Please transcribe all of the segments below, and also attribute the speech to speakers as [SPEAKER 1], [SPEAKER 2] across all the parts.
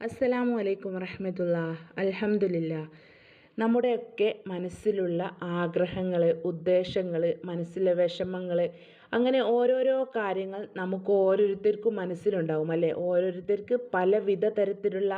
[SPEAKER 1] അസ്സലാമു അലൈക്കും വറഹമത്തുള്ള അലഹമുല്ല നമ്മുടെയൊക്കെ മനസ്സിലുള്ള ആഗ്രഹങ്ങൾ ഉദ്ദേശങ്ങൾ മനസ്സിലെ വിഷമങ്ങൾ അങ്ങനെ ഓരോരോ കാര്യങ്ങൾ നമുക്ക് ഓരോരുത്തർക്കും മനസ്സിലുണ്ടാവും അല്ലേ? ഓരോരുത്തർക്ക് പലവിധ തരത്തിലുള്ള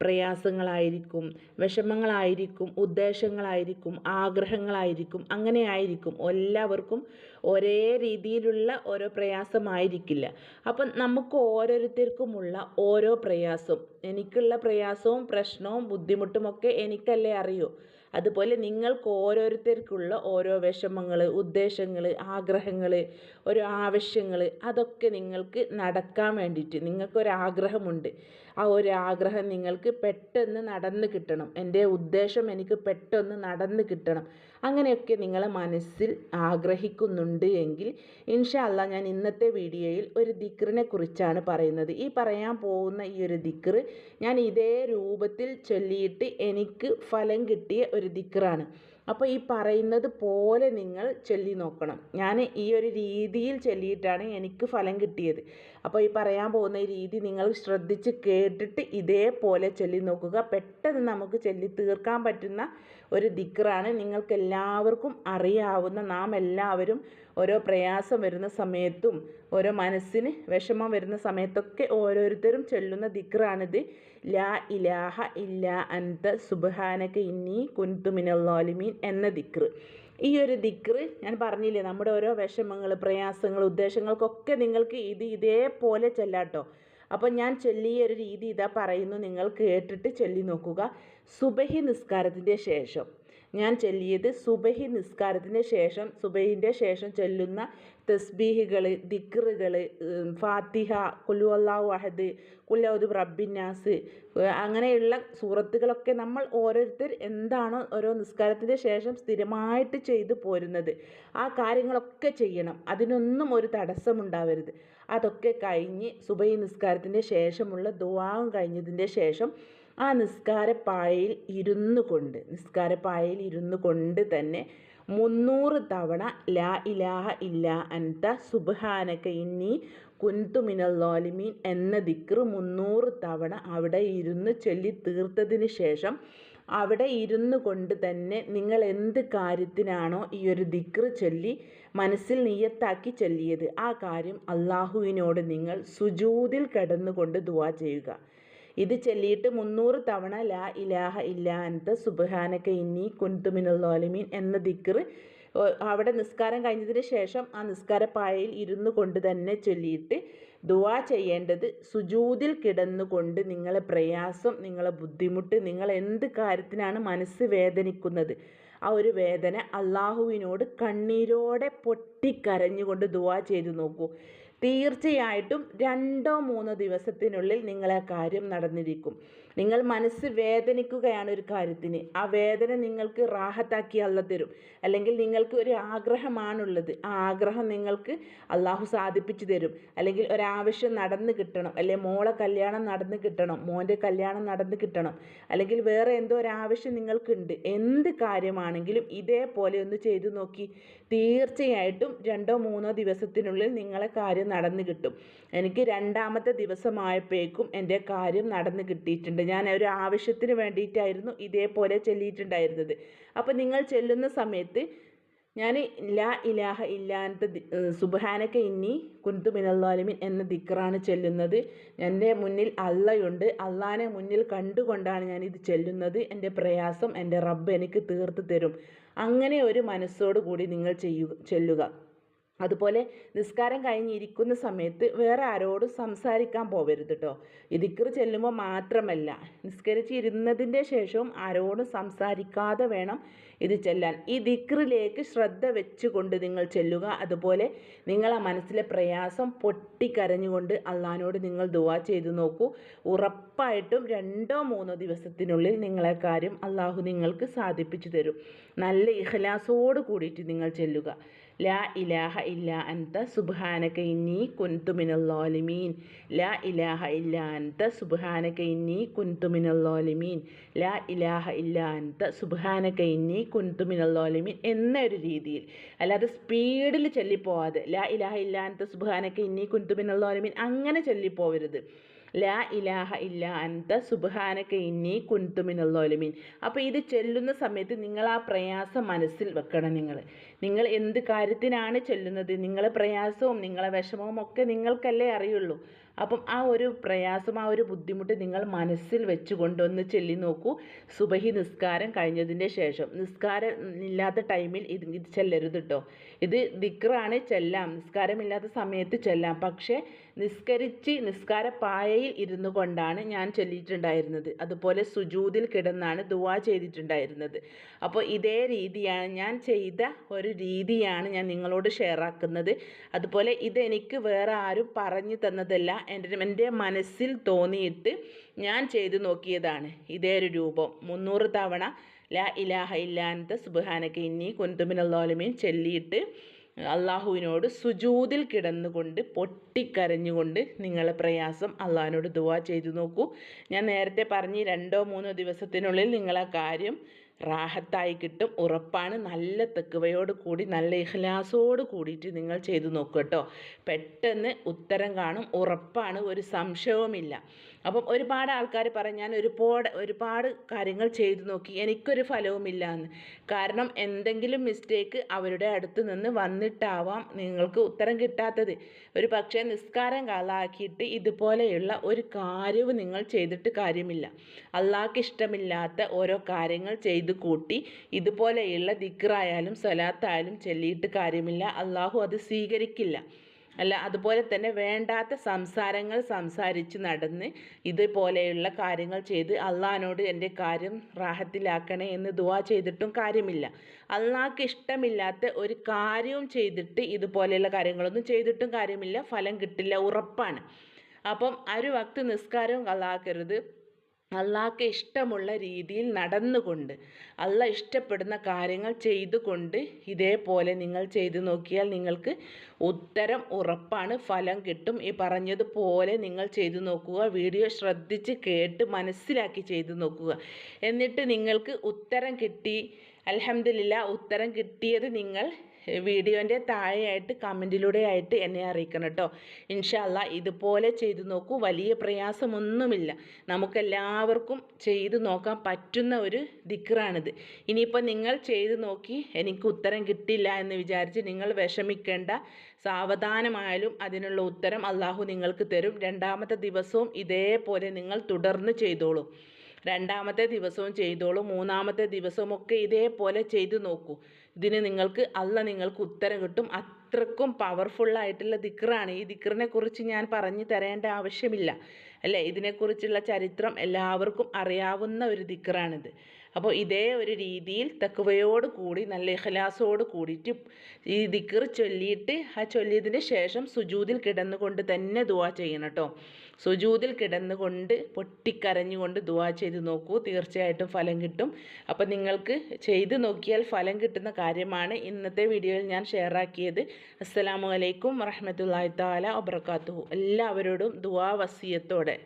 [SPEAKER 1] പ്രയാസങ്ങളായിരിക്കും വിഷമങ്ങളായിരിക്കും ഉദ്ദേശങ്ങളായിരിക്കും ആഗ്രഹങ്ങളായിരിക്കും അങ്ങനെ ആയിരിക്കും. എല്ലാവർക്കും ഒരേ രീതിയിലുള്ള ഓരോ പ്രയാസമായിരിക്കില്ല. അപ്പം നമുക്ക് ഓരോരുത്തർക്കുമുള്ള ഓരോ പ്രയാസം എനിക്കുള്ള പ്രയാസവും പ്രശ്നവും ബുദ്ധിമുട്ടുമൊക്കെ എനിക്കല്ലേ അറിയൂ. അതുപോലെ നിങ്ങൾക്ക് ഓരോരുത്തർക്കുള്ള ഓരോ വിഷമങ്ങൾ ഉദ്ദേശങ്ങൾ ആഗ്രഹങ്ങൾ ഓരോ ആവശ്യങ്ങൾ അതൊക്കെ നിങ്ങൾക്ക് നടക്കാൻ വേണ്ടിയിട്ട് നിങ്ങൾക്കൊരാഗ്രഹമുണ്ട്. ആ ഒരു ആഗ്രഹം നിങ്ങൾക്ക് പെട്ടെന്ന് നടന്ന് കിട്ടണം. എന്റെ ഉദ്ദേശം എനിക്ക് പെട്ടെന്ന് നടന്ന് കിട്ടണം. അങ്ങനെയൊക്കെ നിങ്ങളെ മനസ്സിൽ ആഗ്രഹിക്കുന്നുണ്ട് എങ്കിൽ ഇൻഷാ അല്ല ഞാൻ ഇന്നത്തെ വീഡിയോയിൽ ഒരു ദിക്റിനെ കുറിച്ചാണ് പറയുന്നത്. ഈ പറയാൻ പോകുന്ന ഈ ഒരു ദിക്റ് ഞാൻ ഇതേ രൂപത്തിൽ ചൊല്ലിയിട്ട് എനിക്ക് ഫലം കിട്ടിയ ഒരു ദിക്റാണ്. അപ്പോൾ ഈ പറയുന്നത് പോലെ നിങ്ങൾ ചൊല്ലി നോക്കണം. ഞാൻ ഈ ഒരു രീതിയിൽ ചൊല്ലിയിട്ടാണ് എനിക്ക് ഫലം കിട്ടിയത്. അപ്പോൾ ഈ പറയാൻ പോകുന്ന രീതി നിങ്ങൾ ശ്രദ്ധിച്ച് കേട്ടിട്ട് ഇതേപോലെ ചൊല്ലി നോക്കുക. പെട്ടെന്ന് നമുക്ക് ചൊല്ലി തീർക്കാൻ പറ്റുന്ന ഒരു ദിക്റാണ്. നിങ്ങൾക്ക് എല്ലാവർക്കും അറിയാവുന്ന നാം എല്ലാവരും ഓരോ പ്രയാസം വരുന്ന സമയത്തും ഓരോ മനസ്സിന് വിഷമം വരുന്ന സമയത്തൊക്കെ ഓരോരുത്തരും ചൊല്ലുന്ന ദിക്റാണിത്. ലാ ഇലാഹ ഇല്ല അൻത സുബഹാനക ഇന്നി കുൻതു മിനല്ലാലിമീൻ എന്ന ദിക്റ് ഈ ഒരു ദിക്റ് ഞാൻ പറഞ്ഞില്ലേ നമ്മുടെ ഓരോ വിഷമങ്ങൾ പ്രയാസങ്ങൾ ഉദ്ദേശങ്ങൾക്കൊക്കെ നിങ്ങൾക്ക് ഇത് ഇതേപോലെ ചെല്ലാട്ടോ. അപ്പോൾ ഞാൻ ചൊല്ലിയ ഒരു രീതി ഇതാ പറയുന്നു. നിങ്ങൾ കേട്ടിട്ട് ചൊല്ലി നോക്കുക. സുബഹി നിസ്കാരത്തിന്റെ ശേഷം. ഞാൻ ചൊല്ലിയത് സുബഹി നിസ്കാരത്തിന് ശേഷം സുബഹിന്റെ ശേഷം ചൊല്ലുന്ന തസ്ബീഹികൾ ദിക്റുകൾ ഫാത്തിഹ കുല്ലു അള്ളാഹു അഹദ് കുല്ലൗദ് റബ്ബിന്നാസ് അങ്ങനെയുള്ള സൂറത്തുകളൊക്കെ നമ്മൾ ഓരോരുത്തർ എന്താണോ ഓരോ നിസ്കാരത്തിന് ശേഷം സ്ഥിരമായിട്ട് ചെയ്തു പോരുന്നത്. ആ കാര്യങ്ങളൊക്കെ ചെയ്യണം. അതിനൊന്നും ഒരു തടസ്സമുണ്ടാവരുത്. അതൊക്കെ കഴിഞ്ഞ് സുബൈ നിസ്കാരത്തിന്റെ ശേഷമുള്ള ദുവാവും കഴിഞ്ഞതിന്റെ ശേഷം ആ നിസ്കാരപ്പായയിൽ ഇരുന്നു കൊണ്ട് നിസ്കാരപ്പായയിൽ ഇരുന്നു കൊണ്ട് തന്നെ മുന്നൂറ് തവണ ലാ ഇലാഹ ഇല്ല അൻത സുബാനക്ക ഇന്നി കുന്തു ലോലിമീൻ എന്ന ദിക്ർ മുന്നൂറ് തവണ അവിടെ ഇരുന്ന് ചൊല്ലി തീർത്തതിന് ശേഷം അവിടെ ഇരുന്നു കൊണ്ട് തന്നെ നിങ്ങൾ എന്ത് കാര്യത്തിനാണോ ഈ ഒരു ദിക്ർ ചൊല്ലി മനസ്സിൽ നിയത്താക്കി ചൊല്ലിയത് ആ കാര്യം അള്ളാഹുവിനോട് നിങ്ങൾ സുജൂതിൽ കിടന്നുകൊണ്ട് ദുവാ ചെയ്യുക. ഇത് ചൊല്ലിയിട്ട് മുന്നൂറ് തവണ ലാ ഇലാഹ ഇല്ല അൻത സുബഹാനക ഇന്നി കുന്തുമിനുള്ളോലിമീൻ എന്ന ദിക്ർ അവിടെ നിസ്കാരം കഴിഞ്ഞതിന് ശേഷം ആ നിസ്കാരപ്പായയിൽ ഇരുന്നു കൊണ്ട് തന്നെ ചൊല്ലിയിട്ട് ദുവാ ചെയ്യേണ്ടത് സുജൂതിൽ കിടന്നുകൊണ്ട് നിങ്ങളെ പ്രയാസം നിങ്ങളെ ബുദ്ധിമുട്ട് നിങ്ങൾ എന്ത് കാര്യത്തിനാണ് മനസ്സ് വേദനിക്കുന്നത്? ആ ഒരു വേദന അള്ളാഹുവിനോട് കണ്ണീരോടെ പൊട്ടിക്കരഞ്ഞുകൊണ്ട് ദുവാ ചെയ്തു നോക്കൂ. തീർച്ചയായിട്ടും രണ്ടോ മൂന്നോ ദിവസത്തിനുള്ളിൽ നിങ്ങളെ കാര്യം നടന്നിരിക്കും. നിങ്ങൾ മനസ്സ് വേദനിക്കുകയാണ് ഒരു കാര്യത്തിന്. ആ വേദന നിങ്ങൾക്ക് റാഹത്താക്കി അല്ല തരും. അല്ലെങ്കിൽ നിങ്ങൾക്ക് ഒരു ആഗ്രഹമാണുള്ളത്. ആ ആഗ്രഹം നിങ്ങൾക്ക് അള്ളാഹു സാധിപ്പിച്ചു തരും. അല്ലെങ്കിൽ ഒരാവശ്യം നടന്നു കിട്ടണം. അല്ലെങ്കിൽ മോളെ കല്യാണം നടന്നു കിട്ടണം. മോന്റെ കല്യാണം നടന്നു കിട്ടണം. അല്ലെങ്കിൽ വേറെ എന്തോ ഒരാവശ്യം നിങ്ങൾക്കുണ്ട്. എന്ത് കാര്യമാണെങ്കിലും ഇതേപോലെ ഒന്ന് ചെയ്തു നോക്കി. തീർച്ചയായിട്ടും രണ്ടോ മൂന്നോ ദിവസത്തിനുള്ളിൽ നിങ്ങളെ കാര്യം നടന്നു കിട്ടും. എനിക്ക് രണ്ടാമത്തെ ദിവസമായപ്പോഴേക്കും എന്റെ കാര്യം നടന്നു കിട്ടിയിട്ടുണ്ട്. ഞാൻ ഒരു ആവശ്യത്തിന് വേണ്ടിയിട്ടായിരുന്നു ഇതേപോലെ ചെല്ലിയിട്ടുണ്ടായിരുന്നത്. അപ്പോൾ നിങ്ങൾ ചെല്ലുന്ന സമയത്ത് ഞാൻ ലാ ഇലാഹ ഇല്ലാത്ത സുബാനക്ക ഇന്നി കുന്തു മിനല്ലാലിമിൻ എന്ന ദിക്റാണ് ചെല്ലുന്നത്. എന്റെ മുന്നിൽ അള്ളയുണ്ട്. അള്ളാനെ മുന്നിൽ കണ്ടുകൊണ്ടാണ് ഞാൻ ഇത് ചെല്ലുന്നത്. എന്റെ പ്രയാസം എന്റെ റബ്ബ് എനിക്ക് തീർത്ത് തരും. അങ്ങനെ ഒരു മനസ്സോടു കൂടി നിങ്ങൾ ചെയ്യുക ചെല്ലുക. അതുപോലെ നിസ്കാരം കഴിഞ്ഞിരിക്കുന്ന സമയത്ത് വേറെ ആരോടും സംസാരിക്കാൻ പോവരുത് കേട്ടോ ഇതിക്കർ ചെല്ലുമ്പോൾ മാത്രമല്ല നിസ്കരിച്ചിരുന്നതിന്റെ ശേഷവും ആരോടും സംസാരിക്കാതെ വേണം ഇത് ചെല്ലാൻ. ഈ ദിക്റിലേക്ക് ശ്രദ്ധ വെച്ചുകൊണ്ട് നിങ്ങൾ ചെല്ലുക. അതുപോലെ നിങ്ങളെ മനസ്സിലെ പ്രയാസം പൊട്ടിക്കരഞ്ഞുകൊണ്ട് അള്ളഹാനോട് നിങ്ങൾ ദുവാ ചെയ്തു നോക്കൂ. ഉറപ്പായിട്ടും രണ്ടോ മൂന്നോ ദിവസത്തിനുള്ളിൽ നിങ്ങളെ കാര്യം അള്ളാഹു നിങ്ങൾക്ക് സാധിപ്പിച്ചു തരും. നല്ല ഇഹ്ലാസോട് കൂടിയിട്ട് നിങ്ങൾ ചെല്ലുക. ലാ ഇലാഹ ഇല്ല അൻത സുബ്ഹാനക ഇന്നി കുൻതു മിനൽ ലാ ഇലാഹ ഇല്ല അൻത സുബ്ഹാനക ഇന്നി കുൻതു മിനൽ ലാ ഇലാഹ ഇല്ല അൻത സുബ്ഹാനക ഇന്നി കുൻതു എന്ന എന്നൊരു രീതിയിൽ. അല്ലാതെ സ്പീഡിൽ ചൊല്ലിപ്പോവാതെ ലാ ഇലാഹ ഇല്ലാത്ത സുബാനൊക്കെ ഇന്നി കുൻതു മിനൽ അങ്ങനെ ചൊല്ലിപ്പോവരുത്. ലാ ഇലാഹ ഇല്ല അന്ത സുബ്ഹാനക ഇന്നി കുൻതു മിനൽ അപ്പോൾ ഇത് ചൊല്ലുന്ന സമയത്ത് നിങ്ങൾ ആ പ്രയാസം മനസ്സിൽ വെക്കണം നിങ്ങൾ നിങ്ങൾ എന്ത് കാര്യത്തിനാണ് ചൊല്ലുന്നത്? നിങ്ങളെ പ്രയാസവും നിങ്ങളെ വിഷമവും ഒക്കെ നിങ്ങൾക്കല്ലേ അറിയുള്ളൂ. അപ്പം ആ ഒരു പ്രയാസം ആ ഒരു ബുദ്ധിമുട്ട് നിങ്ങൾ മനസ്സിൽ വെച്ചുകൊണ്ട് ഒന്ന് ചൊല്ലി നോക്കൂ. സുബഹി നിസ്കാരം കഴിഞ്ഞതിന്റെ ശേഷം. നിസ്കാരം ഇല്ലാത്ത ടൈമിൽ ഇത് ഇത് ചെല്ലരുത് കേട്ടോ ഇത് ദിക്റാണ് ചെല്ലാം. നിസ്കാരമില്ലാത്ത സമയത്ത് ചെല്ലാം. പക്ഷേ നിസ്കരിച്ച് നിസ്കാര പായയിൽ ഇരുന്നു കൊണ്ടാണ് ഞാൻ ചൊല്ലിയിട്ടുണ്ടായിരുന്നത്. അതുപോലെ സുജൂതിൽ കിടന്നാണ് ദുവാ ചെയ്തിട്ടുണ്ടായിരുന്നത്. അപ്പോൾ ഇതേ രീതിയാണ് ഞാൻ ചെയ്ത ഒരു രീതിയാണ് ഞാൻ നിങ്ങളോട് ഷെയർ ആക്കുന്നത്. അതുപോലെ ഇതെനിക്ക് വേറെ ആരും പറഞ്ഞു തന്നതല്ല. എന്റെ എന്റെ മനസ്സിൽ തോന്നിയിട്ട് ഞാൻ ചെയ്തു നോക്കിയതാണ്. ഇതേ ഒരു രൂപം. മുന്നൂറ് തവണ ലാ ഇലാഹ ഇല്ലാത്ത സുബഹാനക്ക് ഇന്നി കുന്തുമിനല്ലോലമീൻ ചൊല്ലിയിട്ട് അള്ളാഹുവിനോട് സുജൂതിൽ കിടന്നുകൊണ്ട് പൊട്ടിക്കരഞ്ഞുകൊണ്ട് നിങ്ങളെ പ്രയാസം അള്ളാഹിനോട് ദുവാ ചെയ്തു നോക്കൂ. ഞാൻ നേരത്തെ പറഞ്ഞ് രണ്ടോ മൂന്നോ ദിവസത്തിനുള്ളിൽ നിങ്ങളാ കാര്യം റാഹത്തായി കിട്ടും. ഉറപ്പാണ്. നല്ല തെക്കുവയോട് കൂടി നല്ല ഇഹ്ലാസോട് കൂടിയിട്ട് നിങ്ങൾ ചെയ്തു നോക്കൂ കേട്ടോ. പെട്ടെന്ന് ഉത്തരം കാണും. ഉറപ്പാണ്. ഒരു സംശയവുമില്ല. അപ്പം ഒരുപാട് ആൾക്കാർ പറയും ഞാൻ ഒരുപാട് ഒരുപാട് കാര്യങ്ങൾ ചെയ്തു നോക്കി. എനിക്കൊരു ഫലവുമില്ല എന്ന് കാരണം എന്തെങ്കിലും മിസ്റ്റേക്ക് അവരുടെ അടുത്ത് നിന്ന് വന്നിട്ടാവാം നിങ്ങൾക്ക് ഉത്തരം കിട്ടാത്തത്. ഒരു പക്ഷേ നിസ്കാരം കാലാക്കിയിട്ട് ഇതുപോലെയുള്ള ഒരു കാര്യവും നിങ്ങൾ ചെയ്തിട്ട് കാര്യമില്ല. അള്ളാഹ്ക്ക് ഇഷ്ടമില്ലാത്ത ഓരോ കാര്യങ്ങൾ ചെയ്തു കൂട്ടി ഇതുപോലെയുള്ള ദിക്റായാലും സ്വലാത്തായാലും ചൊല്ലിയിട്ട് കാര്യമില്ല. അള്ളാഹു അത് സ്വീകരിക്കില്ല. അല്ല അതുപോലെ തന്നെ വേണ്ടാത്ത സംസാരങ്ങൾ സംസാരിച്ച് നടന്ന് ഇതുപോലെയുള്ള കാര്യങ്ങൾ ചെയ്ത് അള്ളഹാനോട് എന്റെ കാര്യം റാഹത്തിലാക്കണേ എന്ന് ദുവാ ചെയ്തിട്ടും കാര്യമില്ല. അള്ളാഹ്ക്ക് ഇഷ്ടമില്ലാത്ത ഒരു കാര്യവും ചെയ്തിട്ട് ഇതുപോലെയുള്ള കാര്യങ്ങളൊന്നും ചെയ്തിട്ടും കാര്യമില്ല. ഫലം കിട്ടില്ല. ഉറപ്പാണ്. അപ്പം ഒരു വക്ത് നിസ്കാരവും കള്ളാക്കരുത് അള്ളാഹ്ക്ക് ഇഷ്ടമുള്ള രീതിയിൽ നടന്നുകൊണ്ട് അള്ള ഇഷ്ടപ്പെടുന്ന കാര്യങ്ങൾ ചെയ്തുകൊണ്ട് ഇതേപോലെ നിങ്ങൾ ചെയ്തു നോക്കിയാൽ നിങ്ങൾക്ക് ഉത്തരം ഉറപ്പാണ് ഫലം കിട്ടും. ഈ പറഞ്ഞതുപോലെ നിങ്ങൾ ചെയ്തു നോക്കുക വീഡിയോ ശ്രദ്ധിച്ച് കേട്ട് മനസ്സിലാക്കി ചെയ്തു നോക്കുക. എന്നിട്ട് നിങ്ങൾക്ക് ഉത്തരം കിട്ടി അലഹമില്ല ഉത്തരം കിട്ടിയത് നിങ്ങൾ വീഡിയോന്റെ താഴെയായിട്ട് കമന്റിലൂടെ ആയിട്ട് എന്നെ അറിയിക്കണം കേട്ടോ. ഇൻഷാല്ല ഇതുപോലെ ചെയ്തു നോക്കൂ. വലിയ പ്രയാസമൊന്നുമില്ല. നമുക്കെല്ലാവർക്കും ചെയ്തു നോക്കാൻ പറ്റുന്ന ഒരു ദിക്റാണിത്. ഇനിയിപ്പോൾ നിങ്ങൾ ചെയ്തു നോക്കി എനിക്ക് ഉത്തരം കിട്ടില്ല എന്ന് വിചാരിച്ച് നിങ്ങൾ വിഷമിക്കേണ്ട. സാവധാനമായാലും അതിനുള്ള ഉത്തരം അള്ളാഹു നിങ്ങൾക്ക് തരും. രണ്ടാമത്തെ ദിവസവും ഇതേപോലെ നിങ്ങൾ തുടർന്ന് ചെയ്തോളൂ. രണ്ടാമത്തെ ദിവസവും ചെയ്തോളൂ. മൂന്നാമത്തെ ദിവസവും ഒക്കെ ഇതേപോലെ ചെയ്തു നോക്കൂ. ഇതിന് നിങ്ങൾക്ക് അല്ല നിങ്ങൾക്ക് ഉത്തരം കിട്ടും. അത്രക്കും പവർഫുള്ളായിട്ടുള്ള ദിക്റാണ്. ഈ ദിക്റിനെ കുറിച്ച് ഞാൻ പറഞ്ഞു തരേണ്ട ആവശ്യമില്ല. അല്ലേ? ഇതിനെക്കുറിച്ചുള്ള ചരിത്രം എല്ലാവർക്കും അറിയാവുന്ന ഒരു ദിക്റാണിത്. അപ്പോൾ ഇതേ ഒരു രീതിയിൽ തക്കുവയോട് കൂടി നല്ല ഇഖലാസോട് കൂടിയിട്ട് ഈ ദിക്ർ ചൊല്ലിയിട്ട് ആ ചൊല്ലിയതിന് ശേഷം സുജൂതിൽ കിടന്നുകൊണ്ട് തന്നെ ദുവാ ചെയ്യണം കേട്ടോ. സുജൂതിൽ കിടന്നുകൊണ്ട് പൊട്ടിക്കരഞ്ഞുകൊണ്ട് ദുവാ ചെയ്ത് നോക്കൂ. തീർച്ചയായിട്ടും ഫലം കിട്ടും. അപ്പം നിങ്ങൾക്ക് ചെയ്ത് നോക്കിയാൽ ഫലം കിട്ടുന്ന കാര്യമാണ് ഇന്നത്തെ വീഡിയോയിൽ ഞാൻ ഷെയറാക്കിയത് അസ്സലാമു അലൈക്കും വറഹമത്തല്ലാഹി താല എല്ലാവരോടും ദുവാ വസിയത്തോടെ.